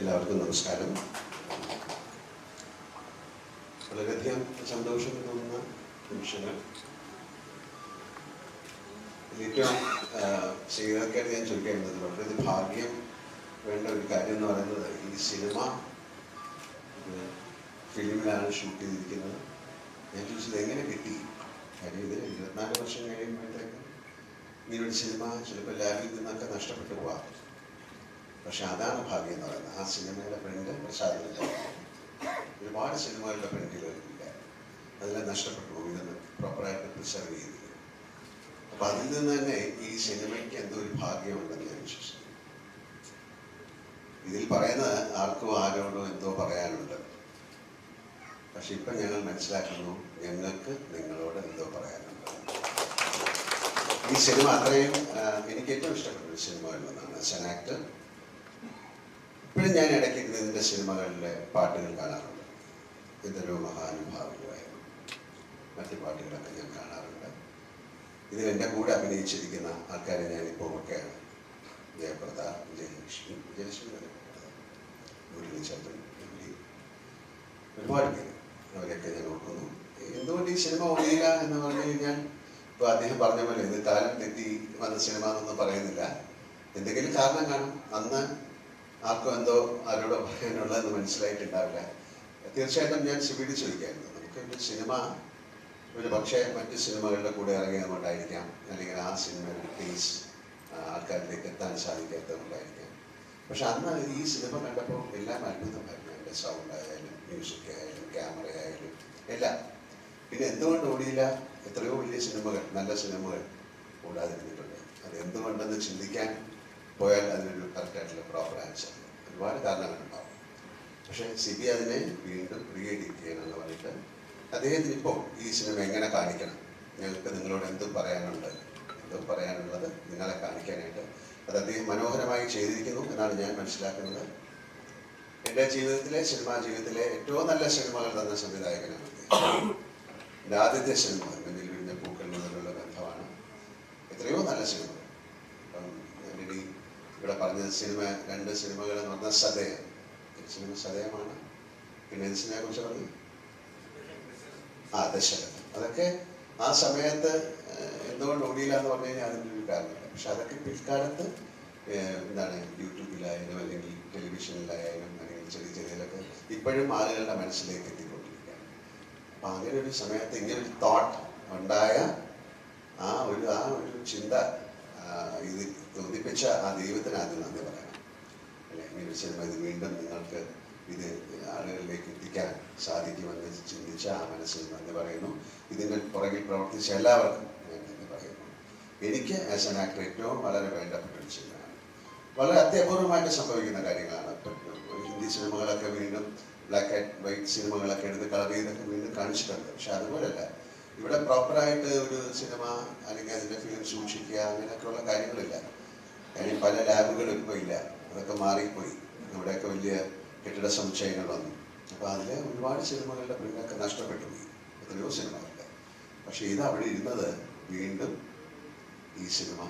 എല്ലാവർക്കും നമസ്കാരം. വളരെയധികം സന്തോഷം തോന്നുന്ന നിമിഷങ്ങൾ. ഏറ്റവും ശ്രീകർക്കായിട്ട് ഞാൻ ചോദിക്കേണ്ടത് വളരെ ഭാഗ്യം വേണ്ട ഒരു കാര്യം എന്ന് പറയുന്നത് ഈ സിനിമ ഫിലിമിലാണ് ഷൂട്ട് ചെയ്തിരിക്കുന്നത്. ഞാൻ ചോദിച്ചത് എങ്ങനെ കിട്ടി? കാര്യം ഇത് ഇരുപത്തിനാല് വർഷം കഴിയുമ്പോഴത്തേക്ക് ഇങ്ങനൊരു സിനിമ ചിലപ്പോൾ ലാബിൽ നിന്നൊക്കെ നഷ്ടപ്പെട്ടു പോവാം. പക്ഷെ അതാണ് ഭാഗ്യം എന്ന് പറയുന്നത്. ആ സിനിമയുടെ പ്രിന്റ് പ്രസാദമില്ല ഒരുപാട് സിനിമകളുടെ പ്രിന്റുകളില്ല അതെല്ലാം നഷ്ടപ്പെട്ടു പോകും പ്രോപ്പറായിട്ട് പ്രിസർവ് ചെയ്തില്ല. അപ്പൊ അതിൽ നിന്ന് തന്നെ ഈ സിനിമയ്ക്ക് എന്തോ ഒരു ഭാഗ്യമുണ്ടെന്ന് ഞാൻ വിശ്വസിക്കുന്നു. ഇതിൽ പറയുന്നത് ആർക്കും ആരോടോ എന്തോ പറയാനുണ്ട്. പക്ഷെ ഇപ്പൊ ഞങ്ങൾ മനസ്സിലാക്കുന്നു ഞങ്ങൾക്ക് നിങ്ങളോട് എന്തോ പറയാനുണ്ട്. ഈ സിനിമ അത്രയും എനിക്ക് ഏറ്റവും ഇഷ്ടപ്പെട്ട ഒരു സിനിമകളിലൊന്നാണ്. ആസ് ആൻ ആക്ടർ ഇപ്പോഴും ഞാൻ ഇടയ്ക്ക് ഇതിന്റെ സിനിമകളിലെ പാട്ടുകൾ കാണാറുണ്ട്. ഇതൊരു മഹാനുഭാവികളായിരുന്നു മറ്റ് പാട്ടുകളൊക്കെ ഞാൻ കാണാറുണ്ട്. ഇതിൽ എന്റെ കൂടെ അഭിനയിച്ചിരിക്കുന്ന ആൾക്കാരെ ഞാനിപ്പോൾ ഒക്കെയാണ് ജയപ്രദ വിജയലക്ഷ്മി വിജയലക്ഷ്മി വരെ മുരളീചന്ദ്രൻ എംലി ഒരുപാട് പേര് അവരെയൊക്കെ ഞാൻ ഓർക്കുന്നു എന്തുകൊണ്ട് ഈ സിനിമ ഓടിയില്ല എന്ന് പറഞ്ഞു കഴിഞ്ഞാൽ ഇപ്പോൾ അദ്ദേഹം പറഞ്ഞ പോലെ ഇത് കാലം തെറ്റി വന്ന സിനിമ എന്നൊന്നും പറയുന്നില്ല. എന്തെങ്കിലും കാരണം കാണും. അന്ന് ആർക്കും എന്തോ ആരോടോ പറയാനുള്ളതെന്ന് മനസ്സിലായിട്ടുണ്ടാവില്ല. തീർച്ചയായിട്ടും ഞാൻ സിബിഡി ചോദിക്കായിരുന്നു. നമുക്ക് ഒരു സിനിമ ഒരു പക്ഷേ മറ്റ് സിനിമകളുടെ കൂടെ ഇറങ്ങിയതുകൊണ്ടായിരിക്കാം അല്ലെങ്കിൽ ആ സിനിമയുടെ ടേസ് ആൾക്കാരിലേക്ക് എത്താൻ സാധിക്കാത്തതുകൊണ്ടായിരിക്കാം പക്ഷെ അന്ന് ഈ സിനിമ കണ്ടപ്പോൾ എല്ലാം അത്ഭുതമായിരുന്നു. എന്റെ സൗണ്ട് ആയാലും മ്യൂസിക് ആയാലും ക്യാമറ ആയാലും എല്ലാം. പിന്നെ എന്തുകൊണ്ട് ഓടിയില്ല? എത്രയോ വലിയ സിനിമകൾ നല്ല സിനിമകൾ ഓടാതിരുന്നിട്ടുണ്ട്. അത് എന്തുകൊണ്ടെന്ന് ചിന്തിക്കാൻ പോയാൽ അതിനൊരു കറക്റ്റായിട്ടുള്ള പ്രോപ്പർ ആൻസർ ഒരുപാട് കാരണങ്ങളുണ്ടാവും പക്ഷേ സി ബി അതിനെ വീണ്ടും റീഎഡിറ്റ് ചെയ്യണമെന്ന് പറഞ്ഞിട്ട് അദ്ദേഹത്തിന് ഇപ്പോൾ ഈ സിനിമ എങ്ങനെ കാണിക്കണം? ഞങ്ങൾക്ക് നിങ്ങളോട് എന്തും പറയാനുണ്ട്? എന്തും പറയാനുള്ളത് നിങ്ങളെ കാണിക്കാനായിട്ട് അത് അദ്ദേഹം മനോഹരമായി ചെയ്തിരിക്കുന്നു എന്നാണ് ഞാൻ മനസ്സിലാക്കുന്നത്. എന്റെ ജീവിതത്തിലെ സിനിമാ ജീവിതത്തിലെ ഏറ്റവും നല്ല സിനിമകൾ തന്ന സംവിധായകനാണ്. എന്റെ ആദ്യത്തെ സിനിമ മുന്നിൽ വീഴുന്ന പൂക്കൾ മുതലുള്ള ബന്ധമാണ്. എത്രയോ നല്ല ഞാനിനി ഇവിടെ പറഞ്ഞ സിനിമ രണ്ട് സിനിമകൾ എന്ന് പറഞ്ഞാൽ സദയം. സിനിമ സദയമാണ്. പിന്നെ സിനിമയെ കുറിച്ച് പറഞ്ഞു? ആ ദശരഥം അതൊക്കെ ആ സമയത്ത് എന്തുകൊണ്ട് ഓടിയില്ല എന്ന് പറഞ്ഞു കഴിഞ്ഞാൽ അതിന്റെ ഒരു കാരണമില്ല. പക്ഷെ അതൊക്കെ പിൽക്കാലത്ത് എന്താണ് യൂട്യൂബിലായാലും അല്ലെങ്കിൽ ടെലിവിഷനിലായാലും അല്ലെങ്കിൽ ചെറിയ ചെറിയതിലൊക്കെ ഇപ്പോഴും ആളുകളുടെ മനസ്സിലേക്ക് എത്തിക്കൊണ്ടിരിക്കുകയാണ്. അപ്പം അങ്ങനെ ഒരു സമയത്ത് ഇങ്ങനെ ഒരു തോട്ട് ഉണ്ടായ ആ ഒരു ആ ഒരു ചിന്ത ഇത് തോന്നിപ്പിച്ച ആ ദൈവത്തിന് ആദ്യം നന്ദി പറയണം അല്ലെ? സിനിമ ഇത് വീണ്ടും നിങ്ങൾക്ക് ഇത് ആളുകളിലേക്ക് എത്തിക്കാൻ സാധിക്കുമെന്ന് ചിന്തിച്ച ആ മനസ്സിൽ നന്ദി പറയുന്നു. ഇതിന്റെ പുറകിൽ പ്രവർത്തിച്ച എല്ലാവർക്കും ഞാൻ നന്ദി പറയുന്നു. എനിക്ക് ആസ് എൻ ആക്ടർ ഏറ്റവും വളരെ വേണ്ടപ്പെട്ട ഒരു ചിന്തയാണ് വളരെ അത്യപൂർവമായിട്ട് സംഭവിക്കുന്ന കാര്യങ്ങളാണ് ഹിന്ദി സിനിമകളൊക്കെ വീണ്ടും ബ്ലാക്ക് ആൻഡ് വൈറ്റ് സിനിമകളൊക്കെ എടുത്ത് കളർ ചെയ്തൊക്കെ വീണ്ടും കാണിച്ചിട്ടുണ്ട്. പക്ഷെ അതുപോലല്ല. ഇവിടെ പ്രോപ്പറായിട്ട് ഒരു സിനിമ അല്ലെങ്കിൽ അതിന്റെ ഫിലിം സൂക്ഷിക്കുക അങ്ങനെയൊക്കെയുള്ള കാര്യങ്ങളില്ല. കാര്യം പല ലാബുകളും ഇപ്പോൾ ഇല്ല. അതൊക്കെ മാറിപ്പോയി. ഇവിടെയൊക്കെ വലിയ കെട്ടിട സമുച്ചയങ്ങൾ വന്നു. അപ്പോൾ അതിൽ ഒരുപാട് സിനിമകളുടെ പ്രിന്റൊക്കെ നഷ്ടപ്പെട്ടു പോയി. എത്രയോ സിനിമകളുടെ. പക്ഷേ ഇത് അവിടെ ഇരുന്നത് വീണ്ടും ഈ സിനിമ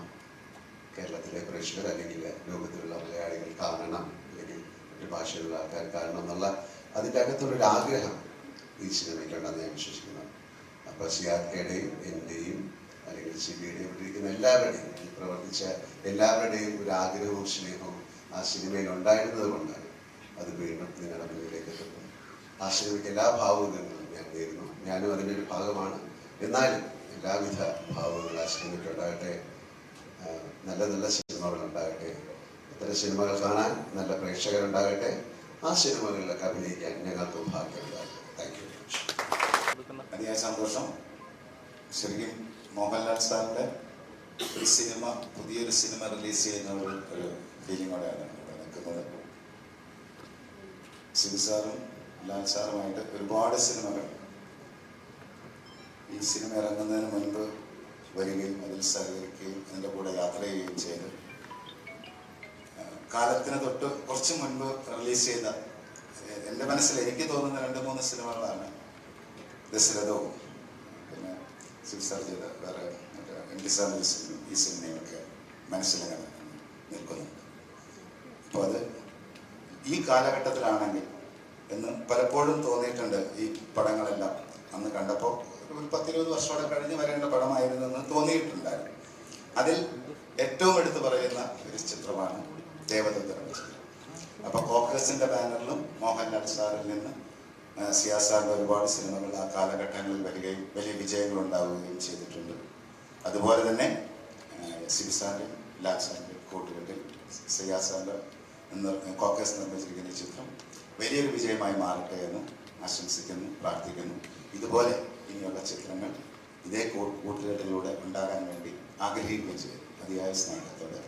കേരളത്തിലെ പ്രേക്ഷകർ അല്ലെങ്കിൽ ലോകത്തിലുള്ള മലയാളികൾ കാണണം അല്ലെങ്കിൽ മറ്റു ഭാഷയിലുള്ള ആൾക്കാർ കാണണം എന്നുള്ള അതിന്റെ അകത്തുള്ളൊരു ആഗ്രഹം ഈ സിനിമയ്ക്കുണ്ടെന്ന് ഞാൻ വിശ്വസിക്കുന്നു. അപ്പോൾ കെയുടെയും എന്റെയും അല്ലെങ്കിൽ സിബിയുടെയും ഇവിടെ ഇരിക്കുന്ന എല്ലാവരുടെയും ഇതിൽ പ്രവർത്തിച്ച എല്ലാവരുടെയും ഒരു ആഗ്രഹവും സ്നേഹവും ആ സിനിമയിൽ ഉണ്ടായിരുന്നത് കൊണ്ടാണ് അത് വീണ്ടും നിങ്ങളുടെ മുന്നിലേക്ക് എത്തുന്നത്. ആ സിനിമയ്ക്ക് എല്ലാ ഭാവങ്ങളും ഞാൻ നേരുന്നു. ഞാനും അതിന്റെ ഒരു ഭാഗമാണ്. എന്നാലും എല്ലാവിധ ഭാവങ്ങളും ആ സിനിമയ്ക്ക് ഉണ്ടാകട്ടെ. നല്ല നല്ല സിനിമകൾ ഉണ്ടാകട്ടെ. ഇത്തരം സിനിമകൾ കാണാൻ നല്ല പ്രേക്ഷകരുണ്ടാകട്ടെ. ആ സിനിമകളിലൊക്കെ അഭിനയിക്കാൻ ഞങ്ങൾക്കും ഭാഗ്യമുണ്ടാകട്ടെ അതിയായ സന്തോഷം. ശരിക്കും മോഹൻലാൽ സാറിന്റെ ഒരു സിനിമ പുതിയൊരു സിനിമ റിലീസ് ചെയ്യുന്ന ഒരു ഒരു ഫീലിങ്ങോടെയാണ് നിൽക്കുന്നത്. സാറും ലാൽ സാറുമായിട്ട് ഒരുപാട് സിനിമകൾ. ഈ സിനിമ ഇറങ്ങുന്നതിന് മുൻപ് വരികയും അതിൽ സഹകരിക്കുകയും അതിന്റെ കൂടെ യാത്ര ചെയ്യുകയും ചെയ്ത്. കാലത്തിന് തൊട്ട് കുറച്ച് മുൻപ് റിലീസ് ചെയ്ത എന്റെ മനസ്സിൽ എനിക്ക് തോന്നുന്ന രണ്ട് മൂന്ന് സിനിമകളാണ് ദശരഥവും പിന്നെ സിൽസാർ ചെയ്ത വേറെ ടി സാറിന്റെ ഈ സിനിമയൊക്കെ മനസ്സിലിങ്ങനെ നിൽക്കുന്നുണ്ട് അപ്പോൾ അത് ഈ കാലഘട്ടത്തിലാണെങ്കിൽ എന്ന് പലപ്പോഴും തോന്നിയിട്ടുണ്ട് ഈ പടങ്ങളെല്ലാം. അന്ന് കണ്ടപ്പോൾ ഒരു പത്തിരുപത് വർഷമോടെ കഴിഞ്ഞ് വരേണ്ട പടമായിരുന്നു എന്ന് തോന്നിയിട്ടുണ്ടായിരുന്നു. അതിൽ ഏറ്റവും എടുത്തു പറയുന്ന ഒരു ചിത്രമാണ് എന്ന ചിത്രം. അപ്പൊ കോൺഗ്രസിന്റെ ബാനറിലും മോഹൻലാൽ സാറിൽ നിന്ന് സിയാ സാറിന്റെ ഒരുപാട് സിനിമകൾ ആ കാലഘട്ടങ്ങളിൽ വരികയും വലിയ വിജയങ്ങൾ ഉണ്ടാവുകയും ചെയ്തിട്ടുണ്ട്. അതുപോലെ തന്നെ സിബി സാറിന്റെ ലാൽ സാറിന്റെ കൂട്ടുകെട്ടിൽ സിയാ നിർ- കോൺഗ്രസ് നിർമ്മിച്ചിരിക്കുന്ന ചിത്രം വലിയൊരു വിജയമായി മാറട്ടെ എന്ന് ആശംസിക്കുന്നു പ്രാർത്ഥിക്കുന്നു. ഇതുപോലെ ഇനിയുള്ള ചിത്രങ്ങൾ ഇതേ കൂട്ടുകെട്ടിലൂടെ ഉണ്ടാകാൻ വേണ്ടി ആഗ്രഹിക്കുകയും ചെയ്തു അതിയായ സ്നേഹത്തോടെ.